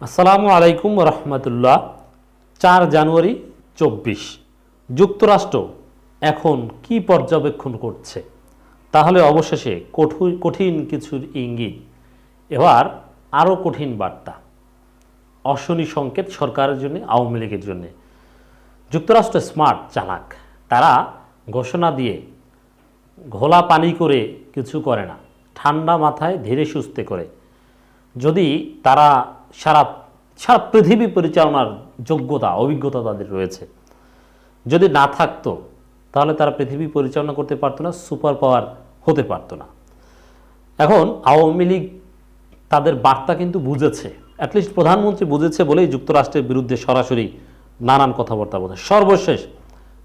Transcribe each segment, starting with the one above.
আসসালামু আলাইকুম রহমতুল্লাহ চার জানুয়ারি চব্বিশ। যুক্তরাষ্ট্র এখন কি পর্যবেক্ষণ করছে? তাহলে অবশেষে কঠিন কিছুর ইঙ্গিত। এবার আরও কঠিন বার্তা। অশনি সংকেত সরকারের জন্য, আওয়ামী লীগের জন্য। যুক্তরাষ্ট্র স্মার্ট, চালাক। তারা ঘোষণা দিয়ে ঘোলা পানি করে কিছু করে না। ঠান্ডা মাথায় ধীরে সুস্থে করে। যদি তারা সারা সারা পৃথিবী পরিচালনার যোগ্যতা, অভিজ্ঞতা তাদের রয়েছে। যদি না থাকতো, তাহলে তারা পৃথিবী পরিচালনা করতে পারতো না, সুপার পাওয়ার হতে পারতো না। এখন আওয়ামী লীগ তাদের বার্তা কিন্তু বুঝেছে অ্যাটলিস্ট প্রধানমন্ত্রী বুঝেছে বলেই যুক্তরাষ্ট্রের বিরুদ্ধে সরাসরি নানান কথাবার্তা বলে সর্বশেষ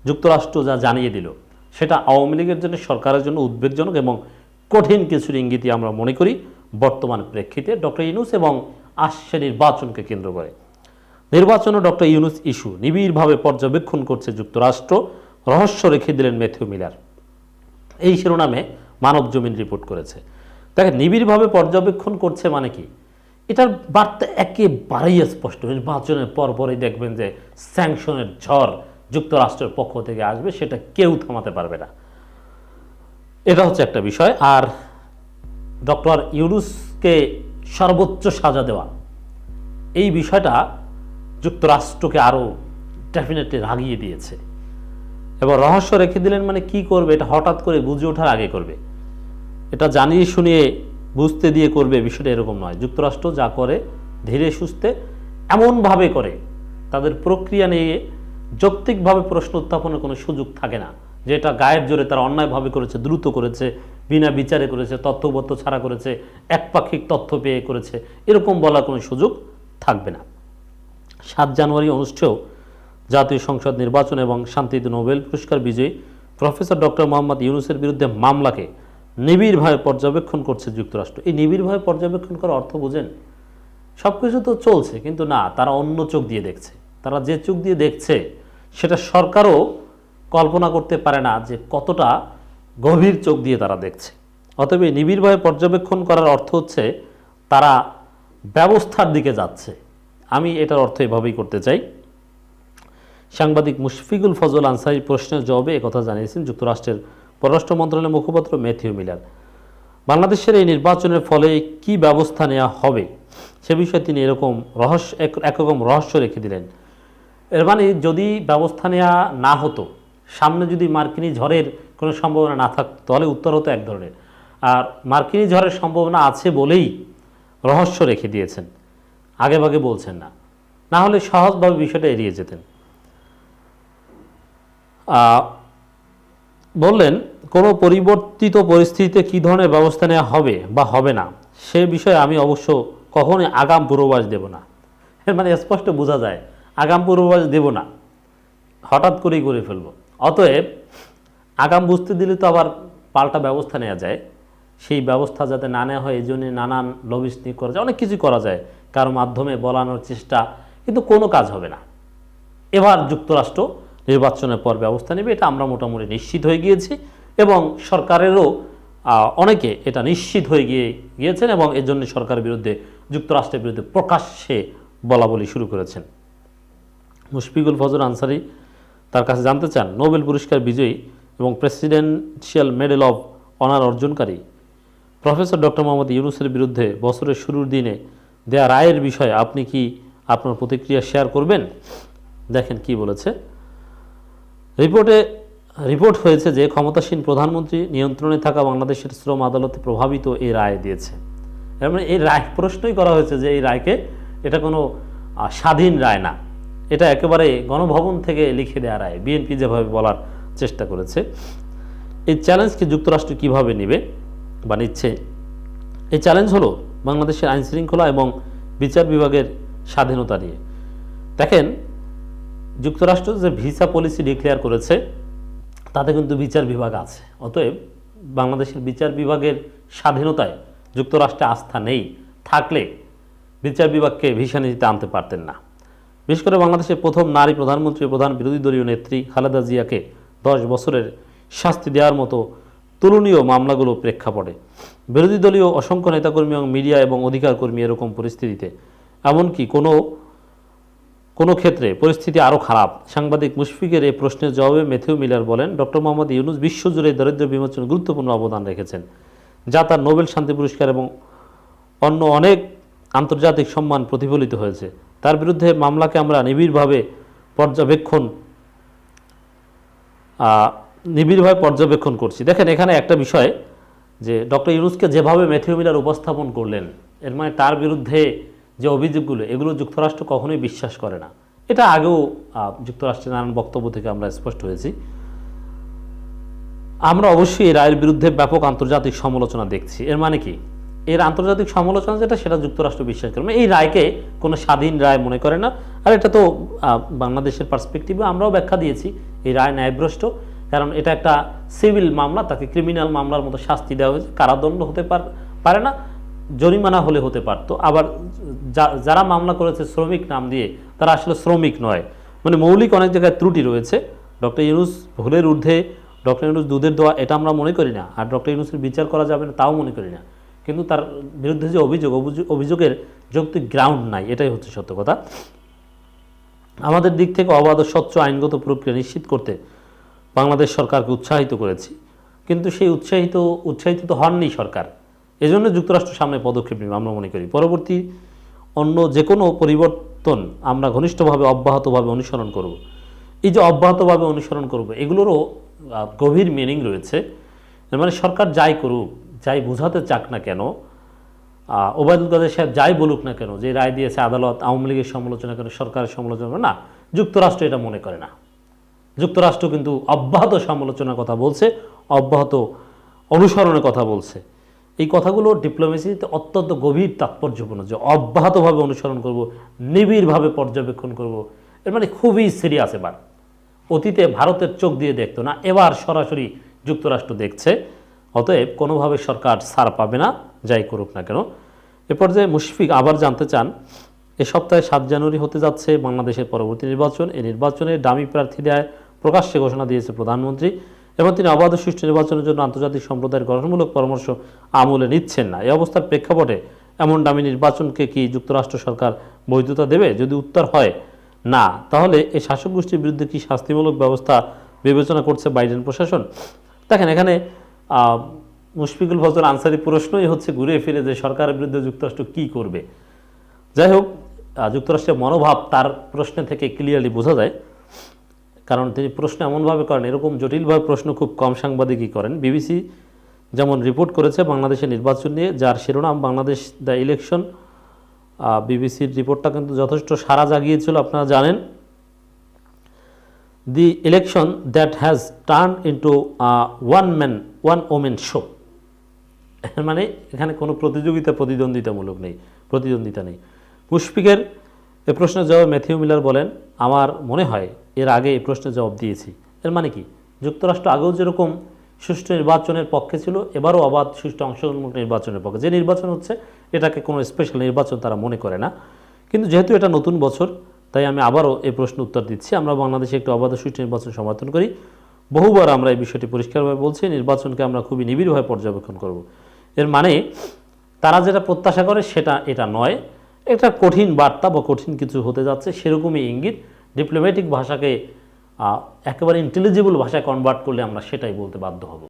যুক্তরাষ্ট্র যা জানিয়ে দিল, সেটা আওয়ামী লীগের জন্য, সরকারের জন্য উদ্বেগজনক এবং কঠিন কিছুর ইঙ্গিতই আমরা মনে করি। বর্তমান প্রেক্ষিতে ডক্টর ইউনুস এবং আসছে নির্বাচনকে কেন্দ্র করে। নির্বাচনে ডক্টর ইউনুস ইস্যু নিবিড়ভাবে পর্যবেক্ষণ করছে যুক্তরাষ্ট্র, রহস্য রেখে দিলেন ম্যাথিউ মিলার। এই শিরোনামে মানব জমিন রিপোর্ট করেছে। দেখেন নিবিড়ভাবে পর্যবেক্ষণ করছে মানে কি? এটার বার্তা একেবারেই স্পষ্ট নির্বাচনের পরপরই দেখবেন যে স্যাংশনের ঝড় যুক্তরাষ্ট্রের পক্ষ থেকে আসবে, সেটা কেউ থামাতে পারবে না। এটা হচ্ছে একটা বিষয়। আর ডক্টর ইউনুসকে সর্বোচ্চ সাজা দেওয়া। এই বিষয়টা যুক্তরাষ্ট্রকে আরও ডেফিনেটলি রাগিয়ে দিয়েছে। এবার রহস্য রেখে দিলেন মানে কি করবে? এটা হঠাৎ করে বুঝে ওঠার আগে করবে। এটা জানিয়ে শুনিয়ে বুঝতে দিয়ে করবে বিষয়টা এরকম নয়। যুক্তরাষ্ট্র যা করে, ধীরে সুস্থে এমনভাবে করে, তাদের প্রক্রিয়া নিয়ে যৌক্তিকভাবে প্রশ্ন উত্থাপনের কোনো সুযোগ থাকে না। যেটা গায়ের জোরে তারা অন্যায়ভাবে করেছে, দ্রুত করেছে বিনা বিচারে করেছে তথ্যবদ্ধ ছাড়া করেছে, একপাক্ষিক তথ্য পেয়ে করেছে, এরকম বলার কোনো সুযোগ থাকবে না। সাত জানুয়ারি অনুষ্ঠেয় জাতীয় সংসদ নির্বাচন এবং শান্তিতে নোবেল পুরস্কার বিজয়ী প্রফেসর ডক্টর মোহাম্মদ ইউনুসের বিরুদ্ধে মামলাকে নিবিড়ভাবে পর্যবেক্ষণ করছে যুক্তরাষ্ট্র। এই নিবিড়ভাবে পর্যবেক্ষণ করার অর্থ বুঝেন? সব কিছু তো চলছে, কিন্তু না, তারা অন্য চোখ দিয়ে দেখছে। তারা যে চোখ দিয়ে দেখছে, সেটা সরকারও কল্পনা করতে পারে না যে কতটা গভীর চোখ দিয়ে তারা দেখছে। অতএব এই নিবিড়ভাবে পর্যবেক্ষণ করার অর্থ হচ্ছে তারা ব্যবস্থার দিকে যাচ্ছে। আমি এটার অর্থ এভাবেই করতে চাই। সাংবাদিক মুশফিকুল ফজল আনসারি প্রশ্নের জবাবে একথা জানিয়েছেন যুক্তরাষ্ট্রের পররাষ্ট্র মন্ত্রণালয়ের মুখপাত্র ম্যাথিউ মিলার। বাংলাদেশের এই নির্বাচনের ফলে কি ব্যবস্থা নেওয়া হবে সে বিষয়ে তিনি এরকম রহস্য, এক, একরকম রহস্য রেখে দিলেন। এর মানে যদি ব্যবস্থা নেওয়া না হতো, সামনে যদি মার্কিনী ঝড়ের কোনো সম্ভাবনা না থাকতো তাহলে উত্তর হতো এক ধরনের। আর মার্কিনী ঝড়ের সম্ভাবনা আছে বলেই রহস্য রেখে দিয়েছেন। আগেভাগে বলছেন না। না হলে সহজভাবে বিষয়টা এড়িয়ে যেতেন। বললেন, কোনো পরিবর্তিত পরিস্থিতিতে কী ধরনের ব্যবস্থা নেওয়া হবে বা হবে না, সে বিষয়ে আমি অবশ্য কখনোই আগাম পূর্বাভাস দেব না। এর মানে স্পষ্ট বোঝা যায়, আগাম পূর্বাভাস দেব না। হঠাৎ করেই করে ফেলব। অতএব আগাম বুঝতে দিলে তো আবার পাল্টা ব্যবস্থা নেওয়া যায়। সেই ব্যবস্থা যাতে না নেওয়া হয় এই জন্য নানান লবিস নিয়োগ করা যায়। অনেক কিছু করা যায় কারও মাধ্যমে বলানোর চেষ্টা, কিন্তু কোনো কাজ হবে না। এবার যুক্তরাষ্ট্র নির্বাচনের পর ব্যবস্থা নেবে, এটা আমরা মোটামুটি নিশ্চিত হয়ে গিয়েছি এবং সরকারেরও অনেকে এটা নিশ্চিত হয়ে গিয়ে গিয়েছেন এবং এর জন্য সরকারের বিরুদ্ধে, যুক্তরাষ্ট্রের বিরুদ্ধে প্রকাশ্যে বলা বলি শুরু করেছেন। মুশফিকুল ফজর আনসারি তার কাছে জানতে চান, নোবেল পুরস্কার বিজয়ী এবং প্রেসিডেন্সিয়াল মেডেল অফ অনার অর্জনকারী। প্রফেসর ডক্টর মোহাম্মদ ইউনুসের বিরুদ্ধে বছরের শুরুর দিনে দেয়া রায়ের বিষয়ে আপনি কি আপনার প্রতিক্রিয়া শেয়ার করবেন? দেখেন কি বলেছে। রিপোর্টে, রিপোর্ট হয়েছে যে ক্ষমতাসীন প্রধানমন্ত্রী নিয়ন্ত্রণে থাকা বাংলাদেশের শ্রম আদালতে প্রভাবিত এই রায় দিয়েছে। এর মানে এই রায়, প্রশ্নই করা হয়েছে যে এই রায়কে এটা কোনো স্বাধীন রায় না। এটা একেবারে গণভবন থেকে লিখে দেওয়া রায়। বিএনপি যেভাবে বলার চেষ্টা করেছে। এই চ্যালেঞ্জকে যুক্তরাষ্ট্র কীভাবে নেবে বা নিচ্ছে? এই চ্যালেঞ্জ হলো বাংলাদেশের আইন শৃঙ্খলা এবং বিচার বিভাগের স্বাধীনতা নিয়ে। দেখেন, যুক্তরাষ্ট্র যে ভিসা পলিসি ডিক্লেয়ার করেছে, তাতে কিন্তু বিচার বিভাগ আছে। অতএব বাংলাদেশের বিচার বিভাগের স্বাধীনতায় যুক্তরাষ্ট্রে আস্থা নেই। থাকলে বিচার বিভাগকে ভিসা নীতিতে আনতে পারতেন না। বিশেষ করে বাংলাদেশের প্রথম নারী প্রধানমন্ত্রী প্রধান বিরোধী দলীয় নেত্রী খালেদা জিয়াকে দশ বছরের শাস্তি দেওয়ার মতো তুলনীয় মামলাগুলো প্রেক্ষাপটে বিরোধী দলীয় অসংখ্য নেতাকর্মী এবং মিডিয়া এবং অধিকার কর্মী এরকম পরিস্থিতিতে, এমনকি কোনো কোনো ক্ষেত্রে পরিস্থিতি আরও খারাপ। সাংবাদিক মুশফিকের এই প্রশ্নের জবাবে মেথিউ মিলার বলেন, ডক্টর মোহাম্মদ ইউনুস বিশ্বজুড়ে দরিদ্র বিমোচনে গুরুত্বপূর্ণ অবদান রেখেছেন। যা তার নোবেল শান্তি পুরস্কার এবং অন্য অনেক আন্তর্জাতিক সম্মান প্রতিফলিত হয়েছে। তার বিরুদ্ধে মামলাকে আমরা নিবিড়ভাবে পর্যবেক্ষণ নিবিড়ভাবে পর্যবেক্ষণ করছি। দেখেন, এখানে একটা বিষয় যে ডক্টর ইউনুসকে যেভাবে ম্যাথিউ মিলার উপস্থাপন করলেন, এর মানে তার বিরুদ্ধে যে অভিযোগগুলো, এগুলো যুক্তরাষ্ট্র কখনোই বিশ্বাস করে না। এটা আগেও যুক্তরাষ্ট্রের নানান বক্তব্য থেকে আমরা স্পষ্ট হয়েছি। আমরা অবশ্যই রায়ের বিরুদ্ধে ব্যাপক আন্তর্জাতিক সমালোচনা দেখছি। এর মানে কি? এর আন্তর্জাতিক সমালোচনা যেটা, সেটা যুক্তরাষ্ট্র বিশ্বাস করে। মানে এই রায়কে কোনো স্বাধীন রায় মনে করে না। আর এটা তো বাংলাদেশের পার্সপেক্টিভে আমরাও ব্যাখ্যা দিয়েছি, এই রায় ন্যায়ভ্রষ্ট। কারণ এটা একটা সিভিল মামলা, তাকে ক্রিমিনাল মামলার মতো শাস্তি দেওয়া হয়েছে। কারাদণ্ড হতে পার- না, জরিমানা হলে হতে পারতো আবার যারা মামলা করেছে শ্রমিক নাম দিয়ে, তারা আসলে শ্রমিক নয়। মানে মৌলিক অনেক জায়গায় ত্রুটি রয়েছে। ডক্টর ইউনুস ভুলের ঊর্ধ্বে, ডক্টর ইউনুস দুধের দোয়া, এটা আমরা মনে করি না। আর ডক্টর ইউনুসের বিচার করা যাবে না, তাও মনে করি না। কিন্তু তার বিরুদ্ধে যে অভিযোগ, অভিযোগ- অভিযোগের যৌক্তিক গ্রাউন্ড নাই, এটাই হচ্ছে সত্য কথা। আমাদের দিক থেকে অবাধ ও স্বচ্ছ আইনগত প্রক্রিয়া নিশ্চিত করতে বাংলাদেশ সরকারকে উৎসাহিত করেছি, কিন্তু সেই উৎসাহিত উৎসাহিত তো হননি সরকার। এজন্য যুক্তরাষ্ট্র সামনে পদক্ষেপ নেবে, আমরা মনে করি। পরবর্তী অন্য যে কোনো পরিবর্তন আমরা ঘনিষ্ঠভাবে, অব্যাহতভাবে অনুসরণ করব। এই যে অব্যাহতভাবে অনুসরণ করব, এগুলোরও গভীর মিনিং রয়েছে। মানে সরকার যাই করুক যাই বোঝাতে চাক না কেন ওবায়দুল কাদের সাহেব যাই বলুক না কেন, যে রায় দিয়েছে আদালত, আওয়ামী লীগের সমালোচনা করে সরকারের সমালোচনা না, যুক্তরাষ্ট্র এটা মনে করে না। যুক্তরাষ্ট্র কিন্তু অব্যাহত সমালোচনার কথা বলছে, অব্যাহত অনুসরণের কথা বলছে। এই কথাগুলো ডিপ্লোমেসিতে অত্যন্ত গভীর তাৎপর্যপূর্ণ, যে অব্যাহতভাবে অনুসরণ করব, নিবিড়ভাবে পর্যবেক্ষণ করব, এর মানে খুবই সিরিয়াস এবার। অতীতে ভারতের চোখ দিয়ে দেখতো না, এবার সরাসরি যুক্তরাষ্ট্র দেখছে। অতএব কোনোভাবে সরকার ছাড় পাবে না, যাই করুক না কেন। এ পর্যায়ে মুশফিক আবার জানতে চান, এ সপ্তাহে সাত জানুয়ারি হতে যাচ্ছে বাংলাদেশের পরবর্তী নির্বাচন। এই নির্বাচনে দামি প্রার্থী দেয় প্রকাশ্যে ঘোষণা দিয়েছে প্রধানমন্ত্রী, এবং তিনি অবাধ সুষ্ঠু নির্বাচনের জন্য আন্তর্জাতিক সম্প্রদায়ের গঠনমূলক পরামর্শ আমলে নিচ্ছেন না। এই অবস্থার প্রেক্ষাপটে এমন দামি নির্বাচনকে কি যুক্তরাষ্ট্র সরকার বৈধতা দেবে যদি উত্তর হয় না, তাহলে এই শাসক গোষ্ঠীর বিরুদ্ধে কি শাস্তিমূলক ব্যবস্থা বিবেচনা করছে বাইডেন প্রশাসন? দেখেন, এখানে মুশফিকুল ফজল আনসারি প্রশ্নই হচ্ছে ঘুরে ফিরে যে সরকারের বিরুদ্ধে যুক্তরাষ্ট্র কি করবে। যাই হোক যুক্তরাষ্ট্রের মনোভাব তার প্রশ্ন থেকে ক্লিয়ারলি বোঝা যায়। কারণ তিনি প্রশ্ন এমনভাবে করেন, এরকম জটিলভাবে প্রশ্ন খুব কম সাংবাদিকই করেন। বিবিসি যেমন রিপোর্ট করেছে বাংলাদেশের নির্বাচন নিয়ে, যার শিরোনাম বাংলাদেশ দ্য ইলেকশন বিবিসির রিপোর্টটা কিন্তু যথেষ্ট সারা জাগিয়েছিল, আপনারা জানেন। The election that has turn into one man one women show এর মানে এখানে কোনো প্রতিযোগিতা, প্রতিদ্বন্দ্বিতামূলক নেই, প্রতিদ্বন্দ্বিতা নেই। মুশফিকের এ প্রশ্নের জবাব ম্যাথিউ মিলার বলেন, আমার মনে হয় এর আগে এই প্রশ্নের জবাব দিয়েছি। এর মানে কি? যুক্তরাষ্ট্র আগেও যেরকম সুষ্ঠু নির্বাচনের পক্ষে ছিল, এবারও অবাধ, সুষ্ঠু অংশগ্রহণমূলক নির্বাচনের পক্ষে। যে নির্বাচন হচ্ছে, এটাকে কোনো স্পেশাল নির্বাচন তারা মনে করে না। কিন্তু যেহেতু এটা নতুন বছর তাই আমি আবারও এই প্রশ্ন উত্তর দিচ্ছি। আমরা বাংলাদেশে একটি অবাধ সুষ্ঠু নির্বাচন সমর্থন করি। বহুবার আমরা এই বিষয়টি পরিষ্কারভাবে বলছি, নির্বাচনকে আমরা খুবই নিবিড়ভাবে পর্যবেক্ষণ করব। এর মানে তারা যেটা প্রত্যাশা করে সেটা এটা নয়। এটা কঠিন বার্তা বা কঠিন কিছু হতে যাচ্ছে, সেরকমই ইঙ্গিত। ডিপ্লোম্যাটিক ভাষাকে একেবারে ইন্টেলিজিবল ভাষায় কনভার্ট করলে আমরা সেটাই বলতে বাধ্য হব।